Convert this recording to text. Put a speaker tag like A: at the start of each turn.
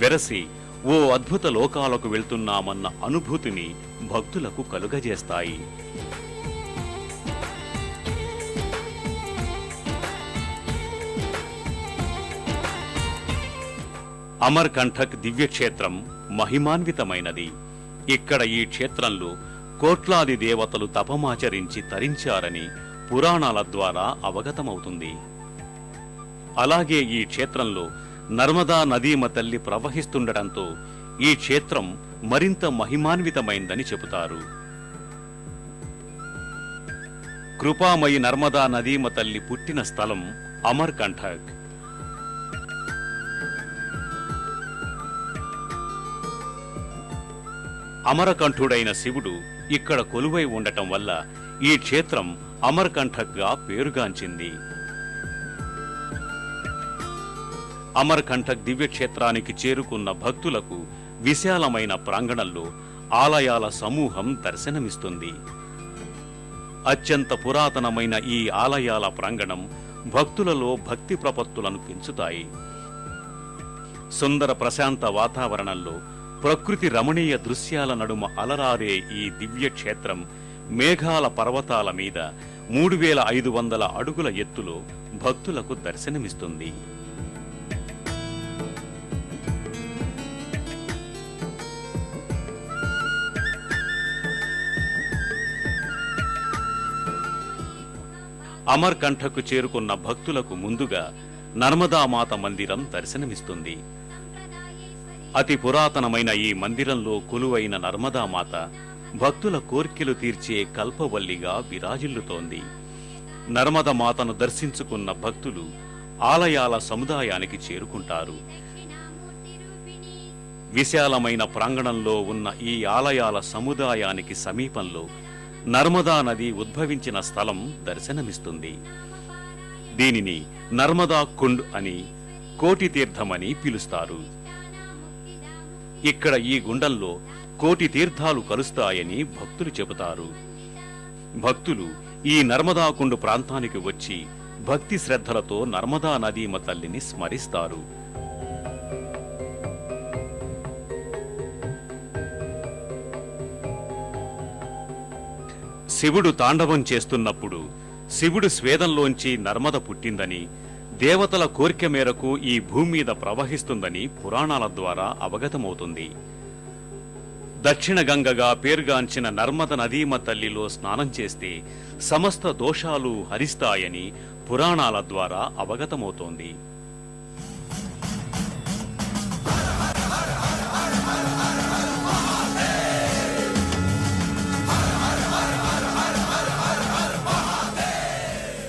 A: వెరసి ఓ అద్భుత లోకాలకు వెళ్తున్నామన్న అనుభూతిని భక్తులకు కలుగజేస్తాయి. అమర్ కంఠక్ దివ్యక్షేత్రం మహిమాన్వితమైనది. ఇక్కడ ఈ క్షేత్రంలో కోట్లాది దేవతలు తపమాచరించి తరించారని పురాణాల ద్వారా అవగతమవుతుంది. అలాగే ఈ క్షేత్రంలో నర్మదా నదీమ తల్లి ప్రవహిస్తుండటంతో ఈ క్షేత్రం మరింత మహిమాన్వితమైందని చెబుతారు. కృపామయి నర్మదా నదీమ తల్లి పుట్టిన స్థలం అమర్కంఠక్. అమరకంఠుడైన శివుడు ఇక్కడ కొలువై ఉండటం వల్ల ఈ క్షేత్రం అమర్కంఠక్గా పేరుగాంచింది. అమర్కంఠక్ దివ్యక్షేత్రానికి చేరుకున్న భక్తులకు విశాలమైన ప్రాంగణంలో ఆలయాల సమూహం దర్శనమిస్తుంది. అత్యంత పురాతనమైన ఈ ఆలయాల ప్రాంగణం భక్తులలో భక్తి ప్రపత్తులను పెంచుతాయి. సుందర ప్రశాంత వాతావరణంలో ప్రకృతి రమణీయ దృశ్యాల నడుమ అలరారే ఈ దివ్యక్షేత్రం మేఘాల పర్వతాల మీద మూడు వేల ఐదు వందల అడుగుల ఎత్తులో భక్తులకు దర్శనమిస్తుంది. అమర్కంఠకు చేరుకున్న భక్తులకు ముందుగా నర్మదామాత మందిరం దర్శనమిస్తుంది. అతి పురాతనమైన ఈ మందిరంలో కొలువైన నర్మదామాత భక్తుల కోర్కెలు తీర్చే కల్పవల్లిగా విరాజిల్లుతోంది. నర్మద మాతను దర్శించుకున్న భక్తులు ఆలయాల సముదాయానికి చేరుకుంటారు. విశాలమైన ప్రాంగణంలో ఉన్న ఈ ఆలయాల సముదాయానికి సమీపంలో నర్మదా నది ఉద్భవించిన స్థలం దర్శనమిస్తుంది. దీనిని నర్మదా కుండ్ అని కోటి తీర్థమని పిలుస్తారు. ఇక్కడ ఈ గుండంలో కోటి తీర్థాలు కలుస్తాయని భక్తులు చెబుతారు. భక్తులు ఈ నర్మదాకుండు ప్రాంతానికి వచ్చి భక్తి శ్రద్ధలతో నర్మదా నదీమ తల్లిని స్మరిస్తారు. శివుడు తాండవం చేస్తున్నప్పుడు శివుడు స్వేదంలోంచి నర్మద పుట్టిందని దేవతల కోరిక మేరకు ఈ భూమి మీద ప్రవహిస్తుందని పురాణాల ద్వారా అవగతమవుతుంది. దక్షిణ గంగగా పేరుగాంచిన నర్మద నదీమ తల్లిలో స్నానం చేస్తే సమస్త దోషాలు హరిస్తాయని పురాణాల ద్వారా అవగతమవుతోంది.